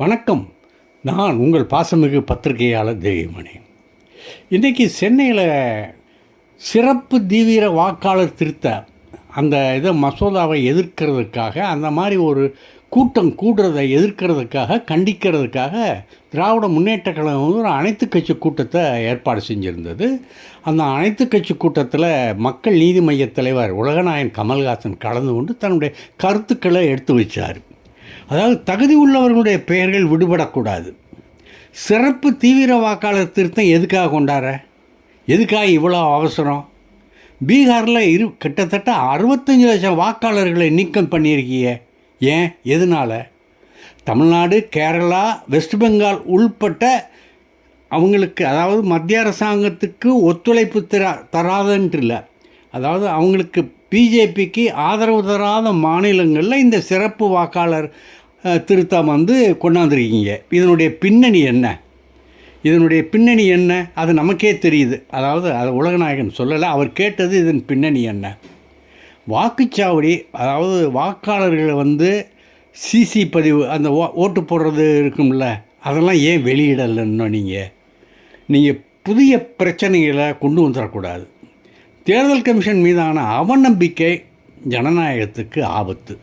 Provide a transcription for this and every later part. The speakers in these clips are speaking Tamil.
வணக்கம். நான் உங்கள் பாசமிகு பத்திரிகையாளர் தேவிமணி இன்றைக்கி சென்னையில் சிறப்பு தீவிர வாக்காளர் திருத்த அந்த இதை மசோதாவை எதிர்க்கிறதுக்காக அந்த மாதிரி ஒரு கூட்டம் கூடுறதை எதிர்க்கிறதுக்காக கண்டிக்கிறதுக்காக திராவிட முன்னேற்ற கழகம் வந்து ஒரு அனைத்து கட்சி கூட்டத்தை ஏற்பாடு செஞ்சுருந்தது. அந்த அனைத்து கட்சி கூட்டத்தில் மக்கள் நீதி மைய தலைவர் உலகநாயன் கமல்ஹாசன் கலந்து கொண்டு தன்னுடைய கருத்துக்களை எடுத்து வச்சார். அதாவது தகுதி உள்ளவர்களுடைய பெயர்கள் விடுபடக்கூடாது. சிறப்பு தீவிர வாக்காளர் திருத்தம் எதுக்காக கொண்டாட எதுக்காக இவ்வளோ அவசரம்? பீகாரில் இரு கிட்டத்தட்ட அறுபத்தஞ்சு லட்சம் வாக்காளர்களை நீக்கம் பண்ணியிருக்கீங்க ஏன்? எதனால்? தமிழ்நாடு கேரளா வெஸ்ட் பெங்கால் உள்பட்ட அவங்களுக்கு அதாவது மத்திய அரசாங்கத்துக்கு ஒத்துழைப்பு தரா தராதன்ட்டு இல்லை அதாவது அவங்களுக்கு பிஜேபிக்கு ஆதரவு தராத மாநிலங்களில் இந்த சிறப்பு வாக்காளர் திருத்தம் வந்து கொண்டாந்துருக்கீங்க. இதனுடைய பின்னணி என்ன? இதனுடைய பின்னணி என்ன? அது நமக்கே தெரியுது. அதாவது அது உலகநாயகன் சொல்லலை அவர் கேட்டது இதன் பின்னணி என்ன? வாக்குச்சாவடி அதாவது வாக்காளர்களை வந்து சிசி பதிவு அந்த ஓ ஓட்டு போடுறது இருக்கும்ல அதெல்லாம் ஏன் வெளியிடலைன்னு நீங்கள் நீங்கள் புதிய பிரச்சனைகளை கொண்டு வந்துடக்கூடாது. தேர்தல் கமிஷன் மீதான அவநம்பிக்கை ஜனநாயகத்துக்கு ஆபத்து.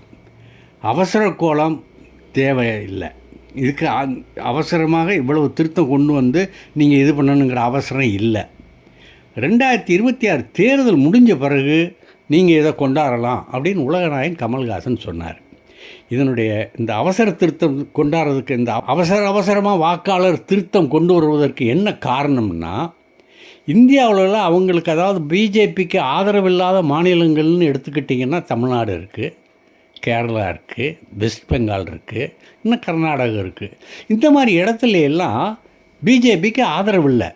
அவசர கோலம் தேவையில்லை. இதுக்கு அந் அவசரமாக இவ்வளவு திருத்தம் கொண்டு வந்து நீங்கள் இது பண்ணணுங்கிற அவசரம் இல்லை. ரெண்டாயிரத்தி இருபத்தி ஆறு தேர்தல் முடிஞ்ச பிறகு நீங்கள் இதை கொண்டாடலாம் அப்படின்னு உலகநாயகன் கமல்ஹாசன் சொன்னார். இதனுடைய இந்த அவசர திருத்தம் கொண்டாடுறதுக்கு இந்த அவசர அவசரமாக வாக்காளர் திருத்தம் கொண்டு வருவதற்கு என்ன காரணம்னா இந்தியாவில் அவங்களுக்கு அதாவது பிஜேபிக்கு ஆதரவில்லாத மாநிலங்கள்னு எடுத்துக்கிட்டிங்கன்னா தமிழ்நாடு இருக்குது கேரளா இருக்குது வெஸ்ட் பெங்கால் இருக்குது இன்னும் கர்நாடகம் இருக்குது இந்த மாதிரி இடத்துல எல்லாம் பிஜேபிக்கு ஆதரவு இல்லை.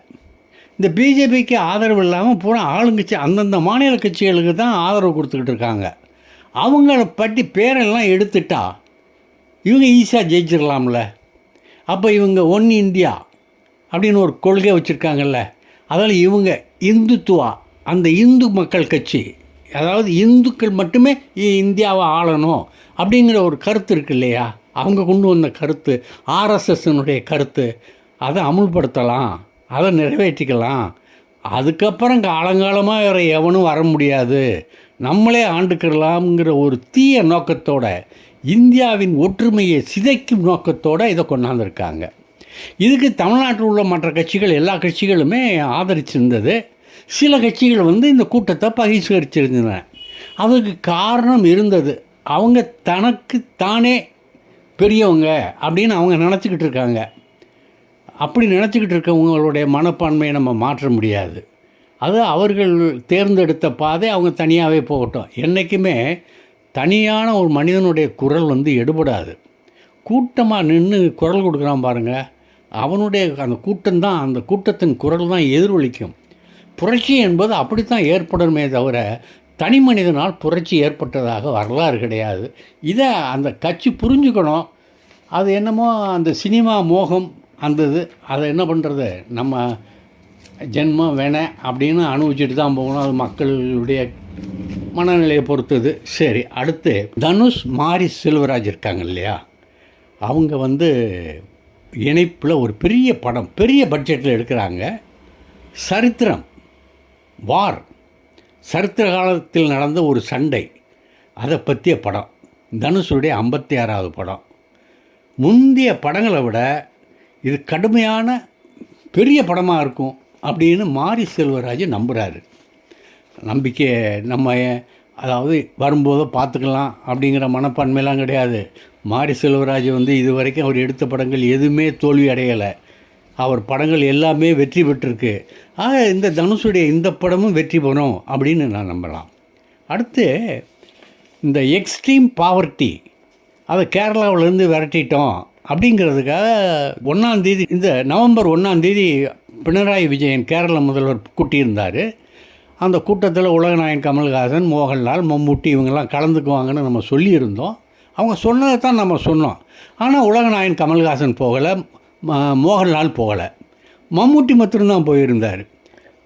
இந்த பிஜேபிக்கு ஆதரவு இல்லாமல் பூரா ஆளுங்கட்சி அந்தந்த மாநில கட்சிகளுக்கு தான் ஆதரவு கொடுத்துக்கிட்டு இருக்காங்க. அவங்கள பற்றி பேரெல்லாம் எடுத்துட்டா இவங்க ஈஸியாக ஜெயிச்சிடலாம்ல அப்போ இவங்க ஒன் இந்தியா அப்படின்னு ஒரு கொள்கை வச்சுருக்காங்கல்ல. அதனால் இவங்க இந்துத்துவா அந்த இந்து மக்கள் கட்சி அதாவது இந்துக்கள் மட்டுமே இந்தியாவை ஆளணும் அப்படிங்கிற ஒரு கருத்து இருக்கு இல்லையா? அவங்க கொண்டு வந்த கருத்து ஆர்எஸ்எஸ்னுடைய கருத்து அதை அமுல்படுத்தலாம் அதை நிறைவேற்றிக்கலாம். அதுக்கப்புறம் காலங்காலமாக வேறு எவனும் வர முடியாது. நம்மளே ஆண்டுக்கிறலாம்ங்கிற ஒரு தீய நோக்கத்தோட இந்தியாவின் ஒற்றுமையை சிதைக்கும் நோக்கத்தோட இதை கொண்டாந்துருக்காங்க. இதுக்கு தமிழ்நாட்டில் உள்ள மற்ற கட்சிகள் எல்லா கட்சிகளுமே ஆதரிச்சிருந்தது. சில கட்சிகள் வந்து இந்த கூட்டத்தை பகிஷ்கரிச்சிருந்தன. அதுக்கு காரணம் இருந்தது. அவங்க தனக்கு தானே பெரியவங்க அப்படின்னு அவங்க நினச்சிக்கிட்டு இருக்காங்க. அப்படி நினச்சிக்கிட்டு இருக்கவங்களுடைய மனப்பான்மையை நம்ம மாற்ற முடியாது. அது அவர்கள் தேர்ந்தெடுத்த பாதை அவங்க தனியாகவே போகட்டும். என்றைக்குமே தனியான ஒரு மனிதனுடைய குரல் வந்து எடுபடாது. கூட்டமாக நின்று குரல் கொடுக்குறான் பாருங்கள் அவனுடைய அந்த கூட்டம்தான் அந்த கூட்டத்தின் குரல் தான் எதிரொலிக்கும். புரட்சி என்பது அப்படித்தான் ஏற்படணுமே தவிர தனி மனிதனால் புரட்சி ஏற்பட்டதாக வரலாறு கிடையாது. இதை அந்த கட்சி புரிஞ்சுக்கணும். அது என்னமோ அந்த சினிமா மோகம் அந்த இது அதை என்ன பண்ணுறது நம்ம ஜென்மம் வேண அப்படின்னு அனுபவிச்சுட்டு தான் போகணும். அது மக்களுடைய மனநிலையை பொறுத்தது. சரி அடுத்து தனுஷ் மாரி செல்வராஜ் இருக்காங்க இல்லையா? அவங்க வந்து இணைப்பில் ஒரு பெரிய படம் பெரிய பட்ஜெட்டில் எடுக்கிறாங்க. சரித்திரம். வார் சரித்திர காலத்தில் நடந்த ஒரு சண்டை. அதை பற்றிய படம். தனுஷுடைய ஐம்பத்தி ஆறாவது படம். முந்தைய படங்களை விட இது கடுமையான பெரிய படமாக இருக்கும் அப்படின்னு மாரி செல்வராஜ் நம்புகிறாரு நம்பிக்கை நம்ம அதாவது வரும்போது பார்த்துக்கலாம் அப்படிங்கிற மனப்பான்மையெல்லாம் கிடையாது. மாரி செல்வராஜ் வந்து இது வரைக்கும் அவர் எடுத்த படங்கள் எதுவுமே தோல்வி அடையலை. அவர் படங்கள் எல்லாமே வெற்றி பெற்றிருக்கு. ஆக இந்த தனுஷுடைய இந்த படமும் வெற்றி பெறும் அப்படின்னு நான் நம்பலாம். அடுத்து இந்த எக்ஸ்ட்ரீம் பாவர்ட்டி அதை கேரளாவிலேருந்து விரட்டிட்டோம் அப்படிங்கிறதுக்காக ஒன்றாந்தேதி இந்த நவம்பர் ஒன்றாந்தேதி பினராயி விஜயன் கேரள முதல்வர் கூட்டியிருந்தார். அந்த கூட்டத்தில் உலகநாயன் கமல்ஹாசன் மோகன்லால் மம்முட்டி இவங்கெல்லாம் கலந்துக்குவாங்கன்னு நம்ம சொல்லியிருந்தோம். அவங்க சொன்னதை தான் நம்ம சொன்னோம். ஆனால் உலகநாயன் கமல்ஹாசன் போகலை. மோகன்லால் போகலை. மம்முட்டி மட்டும்தான் போயிருந்தார்.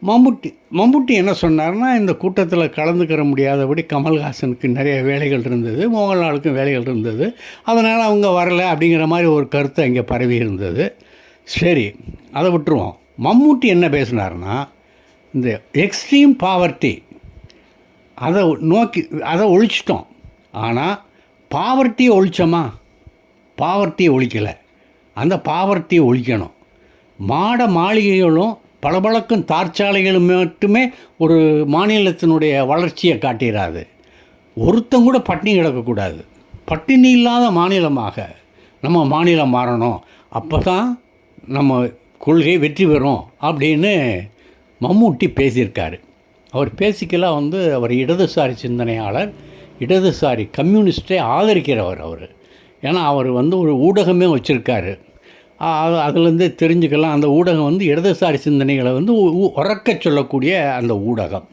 மம்முட்டி மம்முட்டி என்ன சொன்னார்னா இந்த கூட்டத்தில் கலந்துக்கிற முடியாதபடி கமல்ஹாசனுக்கு நிறைய வேலைகள் இருந்தது மோகன்லாலுக்கும் வேலைகள் இருந்தது. அதனால் அவங்க வரலை அப்படிங்கிற மாதிரி ஒரு கருத்து அங்கே பரவி இருந்தது. சரி அதை விட்டுருவோம். மம்முட்டி என்ன பேசினார்னா இந்த எக்ஸ்ட்ரீம் பாவர்ட்டி அதை நோக்கி அதை ஒழிச்சிட்டோம். ஆனால் பாவர்ட்டியை ஒழிச்சோமா? பாவர்ட்டியை ஒழிக்கலை. அந்த பாவர்ட்டியை ஒழிக்கணும். மாட மாளிகைகளும் பளபளக்கும் தார்ச்சாலைகளும் மட்டுமே ஒரு மாநிலத்தினுடைய வளர்ச்சியை காட்டிடாது ஒருத்தன் கூட பட்டினி கிடக்கக்கூடாது. பட்டினி இல்லாத மாநிலமாக நம்ம மாநிலம் மாறணும். அப்போ தான் நம்ம கொள்கை வெற்றி பெறும் அப்படின்னு மம்மூட்டி பேசியிருக்காரு. அவர் பேசிக்கலாம் வந்து அவர் இடதுசாரி சிந்தனையாளர் இடதுசாரி கம்யூனிஸ்டை ஆதரிக்கிறவர் அவர். ஏன்னா அவர் வந்து ஒரு ஊடகமே வச்சுருக்காரு. அது அதுலேருந்து தெரிஞ்சுக்கலாம். அந்த ஊடகம் வந்து இடதுசாரி சிந்தனைகளை வந்து உ- உறக்க சொல்லக்கூடிய அந்த ஊடகம்.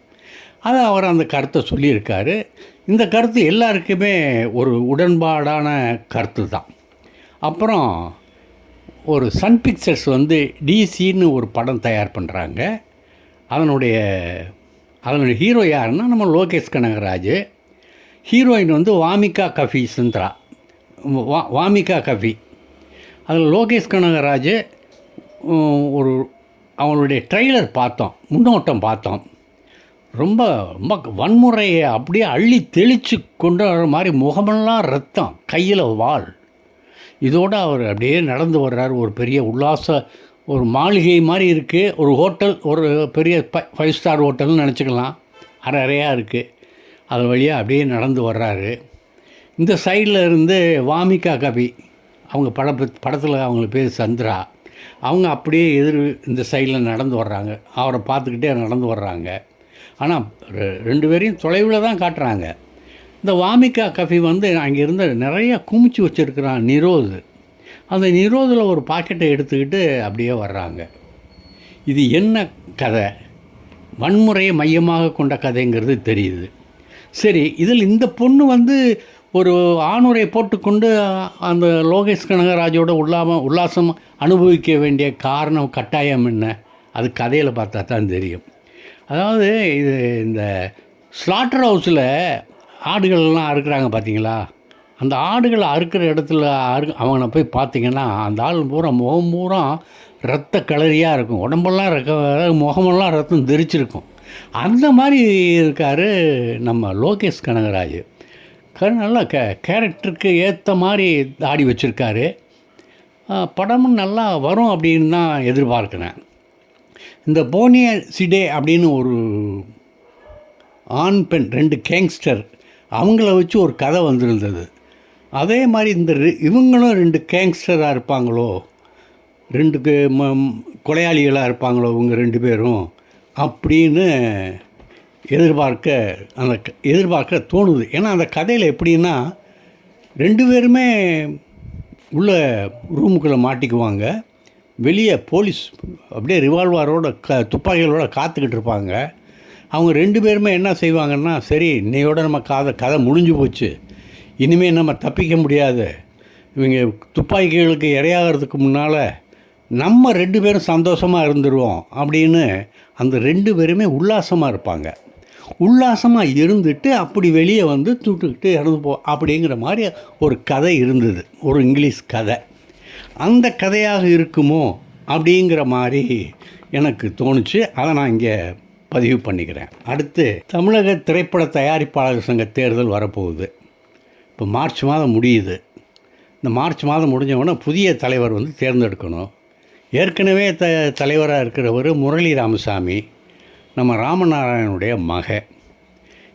அதை அவர் அந்த கருத்தை சொல்லியிருக்காரு. இந்த கருத்து எல்லாருக்குமே ஒரு உடன்பாடான கருத்து தான். அப்புறம் ஒரு சன் பிக்சர்ஸ் வந்து டிசின்னு ஒரு படம் தயார் பண்ணுறாங்க அதனுடைய அதனுடைய ஹீரோ யாருன்னா நம்ம லோகேஷ் கனகராஜ். ஹீரோயின் வந்து வாமிகா கஃபி சுந்தரா வா வாமிகா கவி. அதில் லோகேஷ் கனகராஜ் ஒரு அவங்களுடைய ட்ரெய்லர் பார்த்தோம் முன்னோட்டம் பார்த்தோம். ரொம்ப ரொம்ப வன்முறையை அப்படியே அள்ளி தெளித்து கொண்டு வர மாதிரி முகமெல்லாம் ரத்தம் கையில் வாள். இதோடு அவர் அப்படியே நடந்து வர்றார் ஒரு பெரிய உல்லாச ஒரு மாளிகை மாதிரி இருக்குது ஒரு ஹோட்டல் ஒரு பெரிய ஃபைவ் ஸ்டார் ஹோட்டல்னு நினச்சிக்கலாம். அரை அறையாக இருக்குது அது வழியாக அப்படியே நடந்து வர்றாரு. இந்த சைடில் இருந்து வாமிகா கவி அவங்க பட படத்தில் அவங்க பேர் சந்திரா அவங்க அப்படியே எதிர் இந்த சைடில் நடந்து வர்றாங்க. அவரை பார்த்துக்கிட்டே நடந்து வர்றாங்க. ஆனால் ரெண்டு பேரையும் தொலைவில் தான் காட்டுறாங்க. இந்த வாமிகா கஃபி வந்து அங்கேருந்து நிறைய குமிச்சு வச்சுருக்கிறான் நிரோது. அந்த நிரோதில் ஒரு பாக்கெட்டை எடுத்துக்கிட்டு அப்படியே வர்றாங்க. இது என்ன கதை? வன்முறையை மையமாக கொண்ட கதைங்கிறது தெரியுது. சரி இதில் இந்த பொண்ணு வந்து ஒரு ஆணுரை போட்டுக்கொண்டு அந்த லோகேஷ் கனகராஜோட உல்லாம உல்லாசம் அனுபவிக்க வேண்டிய காரணம் கட்டாயம் என்ன? அது கதையில் பார்த்தா தான் தெரியும். அதாவது இது இந்த ஸ்லாட்டர் ஹவுஸில் ஆடுகள்லாம் அறுக்கிறாங்க பார்த்தீங்களா? அந்த ஆடுகளை அறுக்கிற இடத்துல அறு அவனை போய் பார்த்தீங்கன்னா அந்த ஆள் பூரா முகம் பூரா ரத்த கலரியாக இருக்கும். உடம்பெல்லாம் ரக்க முகமெல்லாம் ரத்தம் தெரிச்சிருக்கும். அந்த மாதிரி இருக்கார் நம்ம லோகேஷ் கனகராஜ். கரு நல்லா கே கேரக்டருக்கு ஏற்ற மாதிரி தாடி வச்சுருக்காரு. படமும் நல்லா வரும் அப்படின்னு தான் எதிர்பார்க்குறேன். இந்த போனிய சிடே அப்படின்னு ஒரு ஆண் பெண் ரெண்டு கேங்ஸ்டர் அவங்கள வச்சு ஒரு கதை வந்திருந்தது. அதே மாதிரி இந்த இவங்களும் ரெண்டு கேங்ஸ்டராக இருப்பாங்களோ ரெண்டு ம- கொலையாளிகளாக இருப்பாங்களோ இவங்க ரெண்டு பேரும் அப்படின்னு எதிர்பார்க்க அந்த க- எதிர்பார்க்க தோணுது. ஏன்னா அந்த கதையில் எப்படின்னா ரெண்டு பேருமே உள்ள ரூமுக்குள்ளே மாட்டிக்குவாங்க. வெளியே போலீஸ் அப்படியே ரிவால்வரோட க துப்பாக்கிகளோட காத்துக்கிட்டு இருப்பாங்க. அவங்க ரெண்டு பேருமே என்ன செய்வாங்கன்னா சரி இன்னையோட நம்ம காதை கதை முடிஞ்சு போச்சு. இனிமேல் நம்ம தப்பிக்க முடியாது. இவங்க துப்பாக்கிகளுக்கு இரையாகிறதுக்கு முன்னால் நம்ம ரெண்டு பேரும் சந்தோஷமாக இருந்துருவோம் அப்படின்னு அந்த ரெண்டு பேருமே உல்லாசமாக இருப்பாங்க. உல்லாசமாக இருந்துட்டு அப்படி வெளியே வந்து தூட்டுக்கிட்டு இறந்து போ அப்படிங்கிற மாதிரி ஒரு கதை இருந்தது. ஒரு இங்கிலீஷ் கதை. அந்த கதையாக இருக்குமோ அப்படிங்கிற மாதிரி எனக்கு தோணுச்சு. அதை நான் இங்கே பதிவு பண்ணிக்கிறேன். அடுத்து தமிழக திரைப்பட தயாரிப்பாளர் சங்க தேர்தல் வரப்போகுது. இப்போ மார்ச் மாதம் முடியுது. இந்த மார்ச் மாதம் முடிஞ்சவுடனே புதிய தலைவர் வந்து தேர்ந்தெடுக்கணும். ஏற்கனவே த தலைவராக இருக்கிறவர் முரளி ராமசாமி. நம்ம ராமநாராயணனுடைய மக.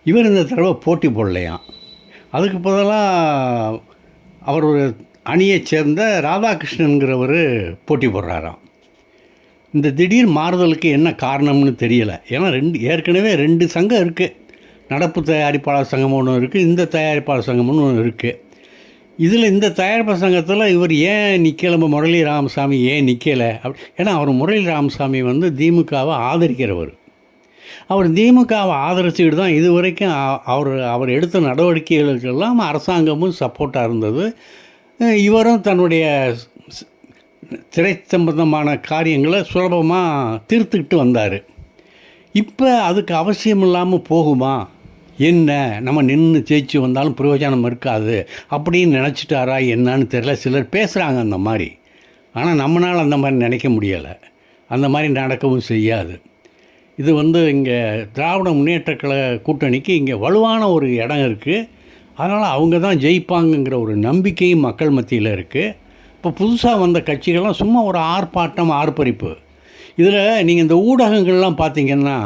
இவர் இந்த தடவை போட்டி போடலையாம். அதுக்கு பதிலாக அவர் ஒரு அணியைச் சேர்ந்த ராதாகிருஷ்ணனுங்கிறவர் போட்டி போடுறாராம். இந்த திடீர் மாறுதலுக்கு என்ன காரணம்னு தெரியலை. ஏன்னா ரெண்டு ஏற்கனவே ரெண்டு சங்கம் இருக்குது நடப்பு தயாரிப்பாளர் சங்கம் ஒன்று இருக்குது இந்த தயாரிப்பாளர் சங்கம்னு ஒன்று இருக்குது இதில் இந்த தயாரிப்பாளர் சங்கத்தில் இவர் ஏன் நிற்கலம்ப முரளி ராமசாமி ஏன் நிற்கலை அப்படி ஏன்னா அவர் முரளி ராமசாமி வந்து திமுகவை ஆதரிக்கிறவர். அவர் திமுகவை ஆதரிச்சுக்கிட்டு தான் இது வரைக்கும் அவர் அவர் எடுத்த நடவடிக்கைகளுக்கெல்லாம் அரசாங்கமும் சப்போர்ட்டாக இருந்தது. இவரும் தன்னுடைய திரை சம்பந்தமான காரியங்களை சுலபமாக தீர்த்துக்கிட்டு வந்தார். இப்போ அதுக்கு அவசியம் இல்லாமல் போகுமா? என்ன? நம்ம நின்று ஜெயிச்சு வந்தாலும் பிரயோஜனம் இருக்காது அப்படின்னு நினச்சிட்டாரா என்னன்னு தெரில சிலர் பேசுகிறாங்க அந்த மாதிரி. ஆனால் நம்மளால் அந்த மாதிரி நினைக்க முடியலை. அந்த மாதிரி நடக்கவும் செய்யாது. இது வந்து இங்கே திராவிட முன்னேற்ற கழக கூட்டணிக்கு இங்கே வலுவான ஒரு இடம் இருக்குது அதனால் அவங்க தான் ஜெயிப்பாங்கங்கிற ஒரு நம்பிக்கையும் மக்கள் மத்தியில் இருக்குது இப்போ புதுசாக வந்த கட்சிகள்லாம் சும்மா ஒரு ஆர்ப்பாட்டம் ஆர்ப்பரிப்பு. இதில் நீங்கள் இந்த ஊடகங்கள்லாம் பார்த்திங்கன்னா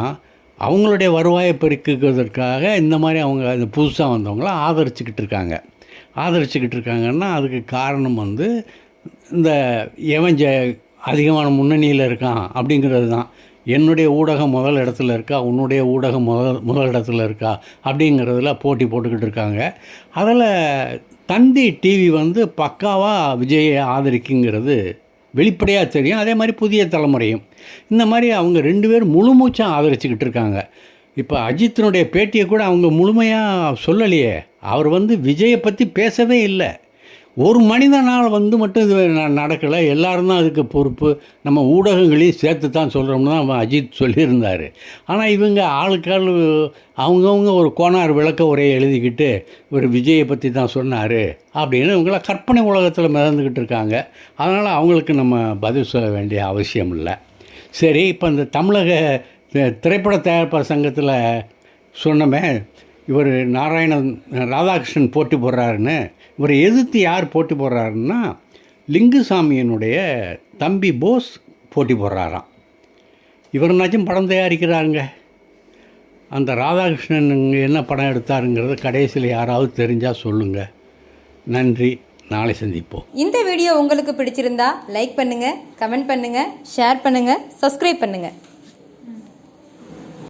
அவங்களுடைய வருவாயை பெருக்குவதற்காக இந்த மாதிரி அவங்க இந்த புதுசாக வந்தவங்களாம் ஆதரிச்சுக்கிட்டு இருக்காங்க. ஆதரிச்சுக்கிட்டு இருக்காங்கன்னா அதுக்கு காரணம் வந்து இந்த எவன் ஜ அதிகமான முன்னணியில் இருக்கான் அப்படிங்கிறது தான். என்னுடைய ஊடகம் முதல் இடத்துல இருக்கா? உன்னுடைய ஊடகம் முதல் முதல் இடத்துல இருக்கா? அப்படிங்கிறதுல போட்டி போட்டுக்கிட்டு இருக்காங்க. அதில் தந்தி டிவி வந்து பக்காவாக விஜயை ஆதரிக்குங்கிறது வெளிப்படையாக தெரியும். அதே மாதிரி புதிய தலைமுறையும். இந்த மாதிரி அவங்க ரெண்டு பேரும் முழுமூச்சாக ஆதரிச்சுக்கிட்டு இருக்காங்க. இப்போ அஜித்தினுடைய பேட்டியை கூட அவங்க முழுமையாக சொல்லலையே. அவர் வந்து விஜயை பற்றி பேசவே இல்லை. ஒரு மனிதனால் வந்து மட்டும் இது ந- நடக்கலை. எல்லோரும் தான் அதுக்கு பொறுப்பு. நம்ம ஊடகங்களையும் சேர்த்து தான் சொல்கிறோம்னு தான் அஜித் சொல்லியிருந்தார். ஆனால் இவங்க ஆளுக்காள் அவங்கவுங்க ஒரு கோனார் விளக்க உரையை எழுதிக்கிட்டு இவர் விஜயை பற்றி தான் சொன்னார் அப்படின்னு இவங்கள கற்பனை உலகத்தில் மிதந்துக்கிட்டு இருக்காங்க. அதனால் அவங்களுக்கு நம்ம பதில் சொல்ல வேண்டிய அவசியம் இல்லை. சரி இப்போ இந்த தமிழக திரைப்பட தயாரிப்பாளர் சங்கத்தில் சொன்னமே இவர் நாராயணன் ராதாகிருஷ்ணன் போட்டி போடுறாருன்னு இவரை எதிர்த்து யார் போட்டி போடுறாருன்னா லிங்குசாமியினுடைய தம்பி போஸ் போட்டி போடுறாராம். இவருனாச்சும் படம் தயாரிக்கிறாருங்க. அந்த ராதாகிருஷ்ணன் என்ன படம் எடுத்தாருங்கிறத கடைசியில் யாராவது தெரிஞ்சால் சொல்லுங்கள் நன்றி. நாளை சந்திப்போம். இந்த வீடியோ உங்களுக்கு பிடிச்சிருந்தா லைக் பண்ணுங்கள் கமெண்ட் பண்ணுங்கள் ஷேர் பண்ணுங்கள் சப்ஸ்கிரைப் பண்ணுங்கள்